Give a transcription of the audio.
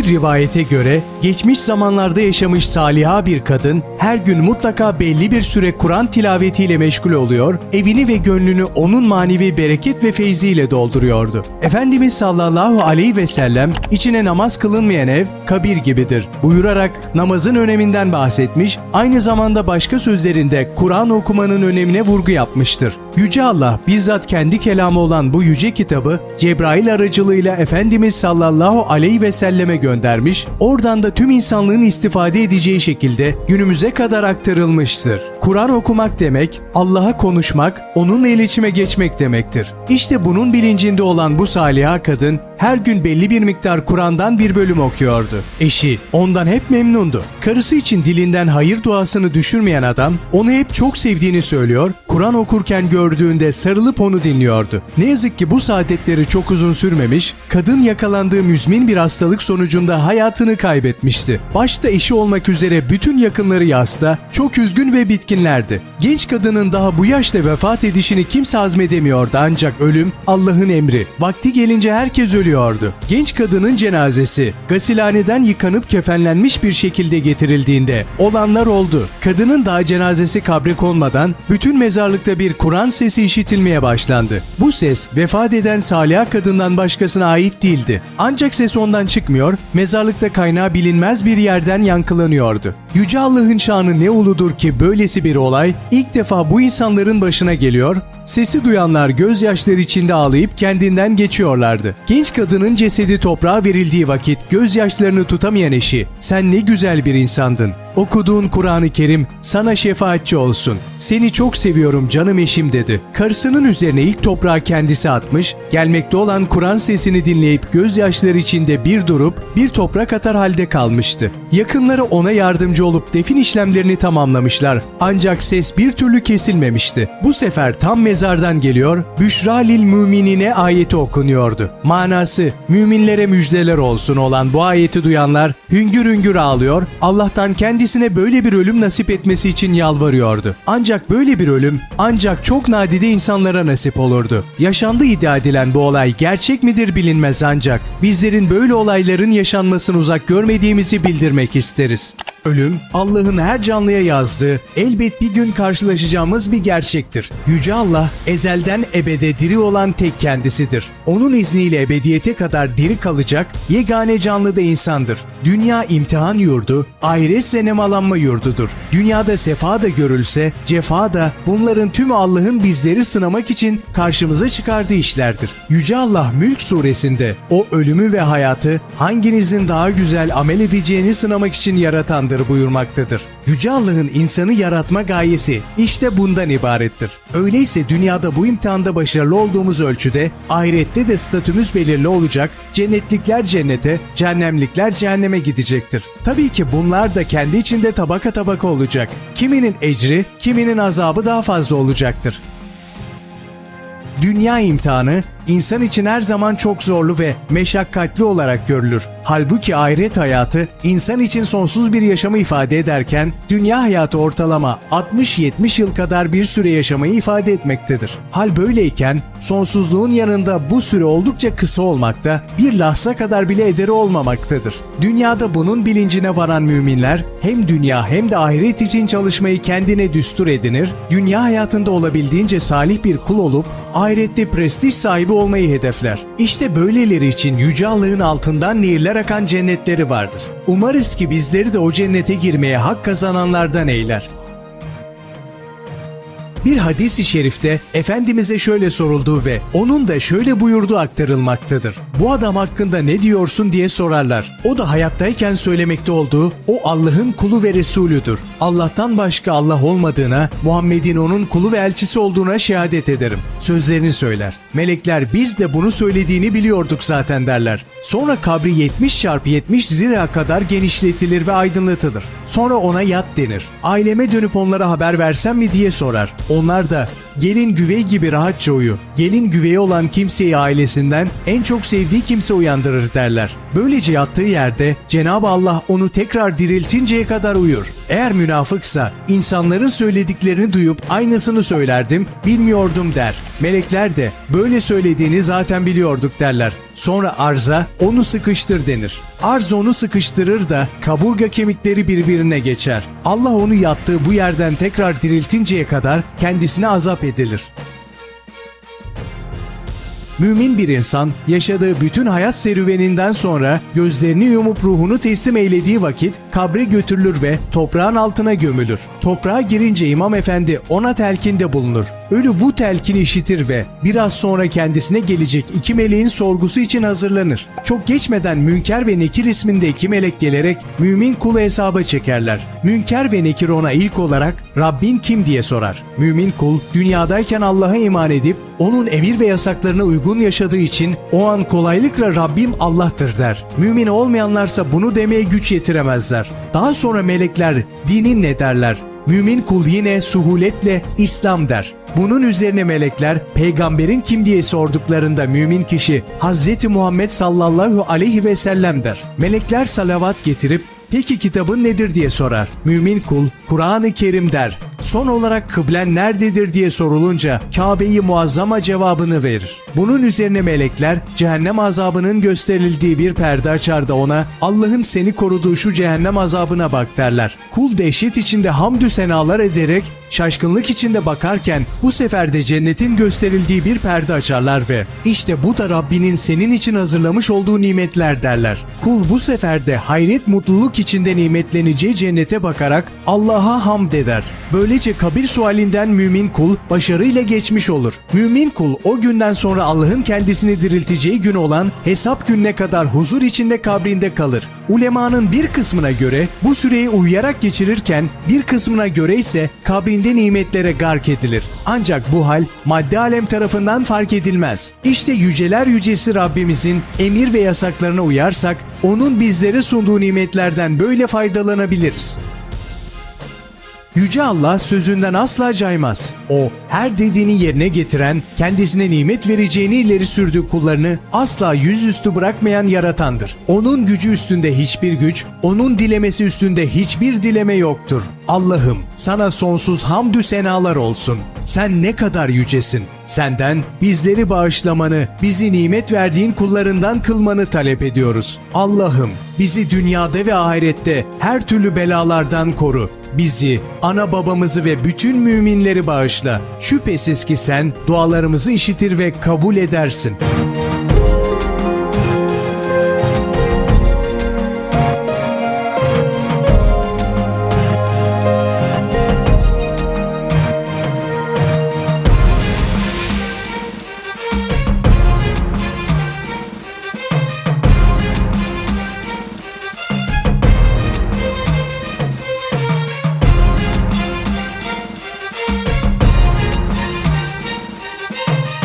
Bir rivayete göre geçmiş zamanlarda yaşamış saliha bir kadın her gün mutlaka belli bir süre Kur'an tilavetiyle meşgul oluyor, evini ve gönlünü onun manevi bereket ve feyziyle dolduruyordu. Efendimiz sallallahu aleyhi ve sellem içine namaz kılınmayan ev kabir gibidir buyurarak namazın öneminden bahsetmiş, aynı zamanda başka sözlerinde Kur'an okumanın önemine vurgu yapmıştır. Yüce Allah bizzat kendi kelamı olan bu yüce kitabı Cebrail aracılığıyla Efendimiz sallallahu aleyhi ve selleme göndermiş, oradan da tüm insanlığın istifade edeceği şekilde günümüze kadar aktarılmıştır. Kur'an okumak demek, Allah'a konuşmak, onunla iletişime geçmek demektir. İşte bunun bilincinde olan bu saliha kadın her gün belli bir miktar Kur'an'dan bir bölüm okuyordu. Eşi ondan hep memnundu. Karısı için dilinden hayır duasını düşürmeyen adam onu hep çok sevdiğini söylüyor, Kur'an okurken gördüğünde sarılıp onu dinliyordu. Ne yazık ki bu saadetleri çok uzun sürmemiş, kadın yakalandığı müzmin bir hastalık sonucunda hayatını kaybetmişti. Başta eşi olmak üzere bütün yakınları yasta, çok üzgün ve bitkinlerdi. Genç kadının daha bu yaşta vefat edişini kimse hazmedemiyordu ancak ölüm Allah'ın emri. Vakti gelince herkes ölüyordu. Genç kadının cenazesi gasilhaneden yıkanıp kefenlenmiş bir şekilde getirildiğinde olanlar oldu. Kadının daha cenazesi kabre konmadan bütün mezarlıkta bir Kur'an sesi işitilmeye başlandı. Bu ses vefat eden Saliha kadından başkasına ait değildi. Ancak ses ondan çıkmıyor, mezarlıkta kaynağı bilinmez bir yerden yankılanıyordu. Yüce Allah'ın şanı ne uludur ki böylesi bir olay ilk defa bu insanların başına geliyor, Sesi duyanlar gözyaşları içinde ağlayıp kendinden geçiyorlardı. Genç kadının cesedi toprağa verildiği vakit gözyaşlarını tutamayan eşi, sen ne güzel bir insandın. Okuduğun Kur'an-ı Kerim sana şefaatçi olsun. Seni çok seviyorum canım eşim dedi. Karısının üzerine ilk toprağı kendisi atmış, gelmekte olan Kur'an sesini dinleyip gözyaşları içinde bir durup bir toprak atar halde kalmıştı. Yakınları ona yardımcı olup defin işlemlerini tamamlamışlar. Ancak ses bir türlü kesilmemişti. Bu sefer tam mezardan geliyor, Büşra lil müminine ayeti okunuyordu. Manası, müminlere müjdeler olsun olan bu ayeti duyanlar hüngür hüngür ağlıyor, Allah'tan kendisine böyle bir ölüm nasip etmesi için yalvarıyordu. Ancak böyle bir ölüm ancak çok nadide insanlara nasip olurdu. Yaşandı iddia edilen bu olay gerçek midir bilinmez ancak bizlerin böyle olayların yaşanmasını uzak görmediğimizi bildirmek isteriz. Ölüm, Allah'ın her canlıya yazdığı, elbet bir gün karşılaşacağımız bir gerçektir. Yüce Allah, ezelden ebede diri olan tek kendisidir. Onun izniyle ebediyete kadar diri kalacak yegane canlı da insandır. Dünya imtihan yurdu, ahiretse nemalanma yurdudur. Dünyada sefa da görülse, cefa da bunların tümü Allah'ın bizleri sınamak için karşımıza çıkardığı işlerdir. Yüce Allah Mülk suresinde o ölümü ve hayatı hanginizin daha güzel amel edeceğini sınamak için yaratandır buyurmaktadır. Yüce Allah'ın insanı yaratma gayesi işte bundan ibarettir. Öyleyse dünyada bu imtihanda başarılı olduğumuz ölçüde ahirette de statümüz belirli olacak, cennetlikler cennete, cehennemlikler cehenneme gidecektir. Tabii ki bunlar da kendi içinde tabaka tabaka olacak. Kiminin ecri, kiminin azabı daha fazla olacaktır. Dünya imtihanı insan için her zaman çok zorlu ve meşakkatli olarak görülür. Halbuki ahiret hayatı insan için sonsuz bir yaşamı ifade ederken dünya hayatı ortalama 60-70 yıl kadar bir süre yaşamayı ifade etmektedir. Hal böyleyken sonsuzluğun yanında bu süre oldukça kısa olmakta, bir lahza kadar bile ederi olmamaktadır. Dünyada bunun bilincine varan müminler hem dünya hem de ahiret için çalışmayı kendine düstur edinir, dünya hayatında olabildiğince salih bir kul olup ahirette prestij sahibi olmayı hedefler. İşte böyleleri için Yüce Allah'ın altından nehirler akan cennetleri vardır. Umarız ki bizleri de o cennete girmeye hak kazananlardan eyler. Bir hadis-i şerifte Efendimiz'e şöyle sorulduğu ve onun da şöyle buyurduğu aktarılmaktadır. Bu adam hakkında ne diyorsun diye sorarlar. O da hayattayken söylemekte olduğu o Allah'ın kulu ve Resulüdür. Allah'tan başka Allah olmadığına, Muhammed'in onun kulu ve elçisi olduğuna şehadet ederim. Sözlerini söyler. Melekler biz de bunu söylediğini biliyorduk zaten derler. Sonra kabri 70 çarpı 70 zira kadar genişletilir ve aydınlatılır. Sonra ona yat denir. Aileme dönüp onlara haber versem mi diye sorar. Onlar da Gelin güvey gibi rahatça uyu. Gelin güveyi olan kimseyi ailesinden en çok sevdiği kimse uyandırır derler. Böylece yattığı yerde Cenab-ı Allah onu tekrar diriltinceye kadar uyur. Eğer münafıksa insanların söylediklerini duyup aynısını söylerdim, bilmiyordum der. Melekler de böyle söylediğini zaten biliyorduk derler. Sonra arza onu sıkıştır denir. Arz onu sıkıştırır da kaburga kemikleri birbirine geçer. Allah onu yattığı bu yerden tekrar diriltinceye kadar kendisine azap edilir. Mümin bir insan yaşadığı bütün hayat serüveninden sonra gözlerini yumup ruhunu teslim eylediği vakit kabre götürülür ve toprağın altına gömülür. Toprağa girince İmam Efendi ona telkinde bulunur. Ölü bu telkini işitir ve biraz sonra kendisine gelecek iki meleğin sorgusu için hazırlanır. Çok geçmeden Münker ve Nekir isminde iki melek gelerek mümin kulu hesaba çekerler. Münker ve Nekir ona ilk olarak Rabbin kim diye sorar. Mümin kul dünyadayken Allah'a iman edip onun emir ve yasaklarına uygun yaşadığı için o an kolaylıkla Rabbim Allah'tır der. Mümin olmayanlarsa bunu demeye güç yetiremezler. Daha sonra melekler dinin ne derler? Mümin kul yine suhuletle İslam der. Bunun üzerine melekler peygamberin kim diye sorduklarında mümin kişi Hz. Muhammed sallallahu aleyhi ve sellem der. Melekler salavat getirip Peki kitabın nedir diye sorar. Mümin kul Kur'an-ı Kerim der. Son olarak kıblen nerededir diye sorulunca Kabe'yi muazzama cevabını verir. Bunun üzerine melekler cehennem azabının gösterildiği bir perde açar da ona Allah'ın seni koruduğu şu cehennem azabına bak derler. Kul dehşet içinde hamdü senalar ederek şaşkınlık içinde bakarken bu sefer de cennetin gösterildiği bir perde açarlar ve işte bu da Rabbinin senin için hazırlamış olduğu nimetler derler. Kul bu sefer de hayret mutluluk içinde nimetleneceği cennete bakarak Allah'a hamd eder. Böylece kabir sualinden mümin kul başarıyla geçmiş olur. Mümin kul o günden sonra Allah'ın kendisini dirilteceği gün olan hesap gününe kadar huzur içinde kabrinde kalır. Ulemanın bir kısmına göre bu süreyi uyuyarak geçirirken bir kısmına göre ise kabrinde nimetlere gark edilir. Ancak bu hal madde alem tarafından fark edilmez. İşte yüceler yücesi Rabbimizin emir ve yasaklarına uyarsak onun bizlere sunduğu nimetlerden böyle faydalanabiliriz. Yüce Allah sözünden asla caymaz. O her dediğini yerine getiren, kendisine nimet vereceğini ileri sürdüğü kullarını asla yüzüstü bırakmayan yaratandır. Onun gücü üstünde hiçbir güç, onun dilemesi üstünde hiçbir dileme yoktur. Allah'ım sana sonsuz hamdü senalar olsun. Sen ne kadar yücesin. Senden bizleri bağışlamanı, bizi nimet verdiğin kullarından kılmanı talep ediyoruz. Allah'ım bizi dünyada ve ahirette her türlü belalardan koru. Bizi, ana babamızı ve bütün müminleri bağışla. Şüphesiz ki sen dualarımızı işitir ve kabul edersin.